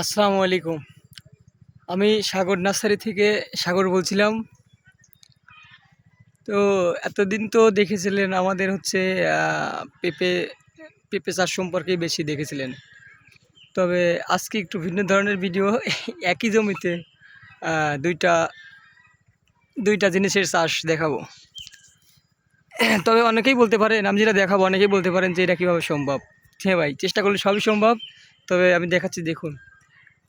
আসসালামু আলাইকুম। আমি সাগর নার্সারি থেকে সাগর বলছিলাম। তো এতদিন তো দেখেছিলেন আমাদের হচ্ছে পেঁপে পেঁপে চাষ সম্পর্কেই বেশি দেখেছিলেন। তবে আজকে একটু ভিন্ন ধরনের ভিডিও, একই জমিতে দুইটা দুইটা জিনিসের চাষ দেখাবো। তবে অনেকেই বলতে পারেন, আমি যেটা দেখাবো, অনেকেই বলতে পারেন যে এটা কীভাবে সম্ভব। হ্যাঁ ভাই, চেষ্টা করলে সবই সম্ভব, তবে আমি দেখাচ্ছি, দেখুন।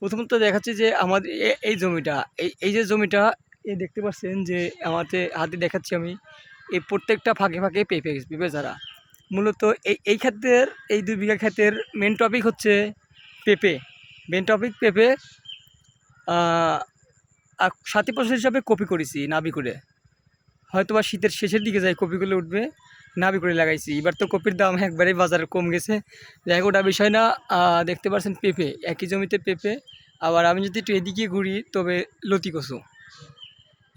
প্রথমত দেখাচ্ছি যে আমাদের এই জমিটা, এই এই যে জমিটা এই দেখতে পাচ্ছেন যে আমাদের হাতে দেখাচ্ছি আমি, এই প্রত্যেকটা ফাঁকে ফাঁকে পেঁপে পেঁপে চারা মূলত এই এই ক্ষেত্রের এই দুই বিঘা ক্ষেতের মেন টপিক হচ্ছে পেঁপে। মেন টপিক পেঁপে আর সাথী ফসল হিসাবে কপি করেছি নাবি করে। হয়তো বা শীতের শেষের দিকে যাই কপিগুলো উঠবে। নাবি করে লাগাইছি। এবার তো কপির দাম একবারেই বাজারে কম গেছে। যাই হোক, ওটা বিষয় না দেখতে পাচ্ছেন পেঁপে, একই জমিতে পেঁপে। আবার আমি যদি একটু এদিকে ঘুরি, তবে লতি কচু।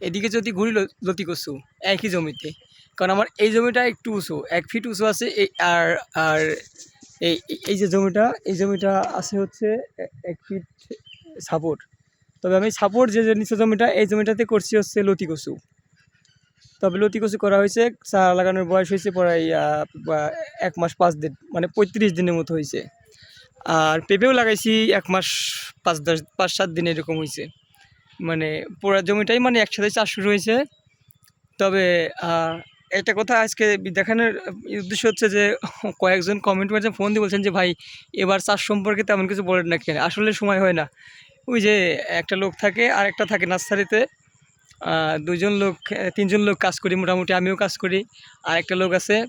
এদিকে যদি ঘুরি লতি কচু, একই জমিতে। কারণ আমার এই জমিটা একটু উঁচু, এক ফিট উঁচু আছে, এই, আর আর এই, এই- যে জমিটা, এই জমিটা আছে হচ্ছে এক ফিট সাপোর্ট তবে আমি সাপোর্ট যে নিচে জমিটা, এই জমিটাতে করছি হচ্ছে লতি কচু। তবে লতি কচু করা হয়েছে, চারা লাগানোর বয়স হয়েছে প্রায় এক মাস পাঁচ দিন মানে পঁয়ত্রিশ দিনের মতো হয়েছে। আর পেঁপেও লাগাইছি এক মাস পাঁচ দশ, পাঁচ সাত দিন এরকম হয়েছে। মানে পুরো জমিটাই মানে একসাথে চাষ শুরু হয়েছে। তবে একটা কথা আজকে দেখানোর উদ্দেশ্য হচ্ছে যে, কয়েকজন কমেন্ট করেছেন ফোন দিয়ে বলছেন যে, ভাই, এবার চাষ সম্পর্কে তেমন কিছু বলেন না কেন? আসলে সময় হয় না। ওই যে একটা লোক থাকে আর একটা থাকে নার্সারিতে দুজন লোক, তিনজন লোক কাজ করি মোটামুটি, আমিও কাজ করি। আর একটা লোক আছে,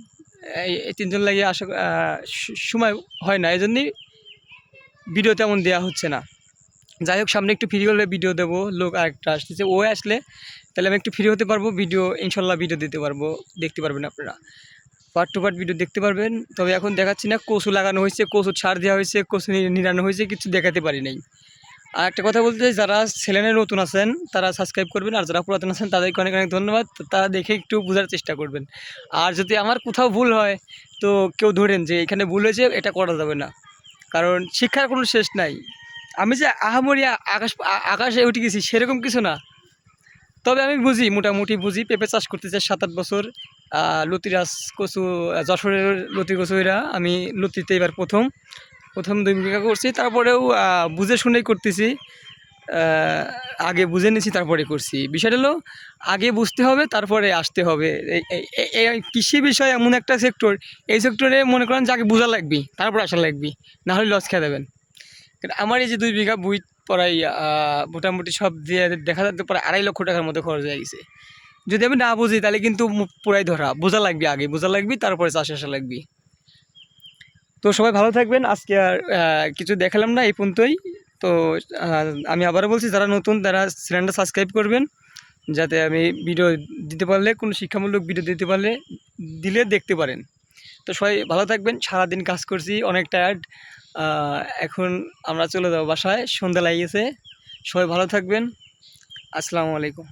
এই তিনজন লাগিয়ে আসা সময় হয় না এই জন্যই ভিডিও তেমন দেওয়া হচ্ছে না। যাই হোক, সামনে একটু ফ্রি হলে ভিডিও দেবো, লোক আরেকটা আসতেছে, ও আসলে তাহলে আমি একটু ফ্রি হতে পারব ভিডিও ইনশাল্লাহ ভিডিও দিতে পারব, দেখতে পারবেন আপনারা। পার্ট টু পার্ট ভিডিও দেখতে পারবেন, তবে এখন দেখাচ্ছি না, কচু লাগানো হয়েছে, কচু ছাড় দেওয়া হয়েছে, কচু নি- নিড়ানো হয়েছে, কিছু দেখাতে পারি নাই। আর একটা কথা বলতে চাই, যারা চ্যানেলে নতুন আছেন তারা সাবস্ক্রাইব করবেন আর যারা পুরাতন আছেন তাদেরকে অনেক অনেক ধন্যবাদ। তারা দেখে একটু বোঝার চেষ্টা করবেন। আর যদি আমার কোথাও ভুল হয় তো কেউ ধরেন যে এখানে ভুল হয়েছে এটা করা যাবে না। কারণ শিক্ষার কোনো শেষ নাই। আমি যে আহামরিয়া আকাশ আকাশে উঠে গেছি সেরকম কিছু না। তবে আমি বুঝি মোটামুটি বুঝি পেঁপে চাষ করতে চাই সাত আট বছর। লতিরাজ কচু যশোরের লতি কচু এরা আমি লতিতে এবার প্রথম। প্রথম দুই বিঘা করছি, তারপরেও বুঝে শুনেই করতেছি। আগে বুঝে নিয়েছি তারপরে করছি। বিষয়টা হলো, আগে বুঝতে হবে, তারপরে আসতে হবে। কৃষি বিষয় এমন একটা সেক্টর এই সেক্টরে মনে করেন যে আগে বোঝা লাগবে, তারপর আসা লাগবে, না হলে লস খেয়ে দেবেন। আমার এই যে দুই বিঘা বুই পড়াই মোটামুটি সব দিয়ে দেখা যাচ্ছে প্রায় আড়াই লক্ষ টাকার মতো খরচ হয়ে গেছে। যদি আমি না বুঝি, তাহলে কিন্তু পুরাই ধরা। বোঝা লাগবে আগে, বোঝা লাগবে, তারপরে চাষে আসা লাগবে। তো সবাই ভালো থাকবেন। আজকে আর কিছু দেখালাম না এই পর্যন্তই। তো আমি আবারও বলছি, যারা নতুন, তারা চ্যানেলটা সাবস্ক্রাইব করবেন। যাতে আমি ভিডিও দিতে পারলে, কোনো শিক্ষামূলক ভিডিও দিতে পারলে, দিলে দেখতে পারেন। তো সবাই ভালো থাকবেন। সারাদিন কাজ করছি, অনেক টায়ার্ড এখন আমরা চলে যাব বাসায়। সন্ধ্যা লাগিয়েছে। সবাই ভালো থাকবেন। আসসালামু আলাইকুম।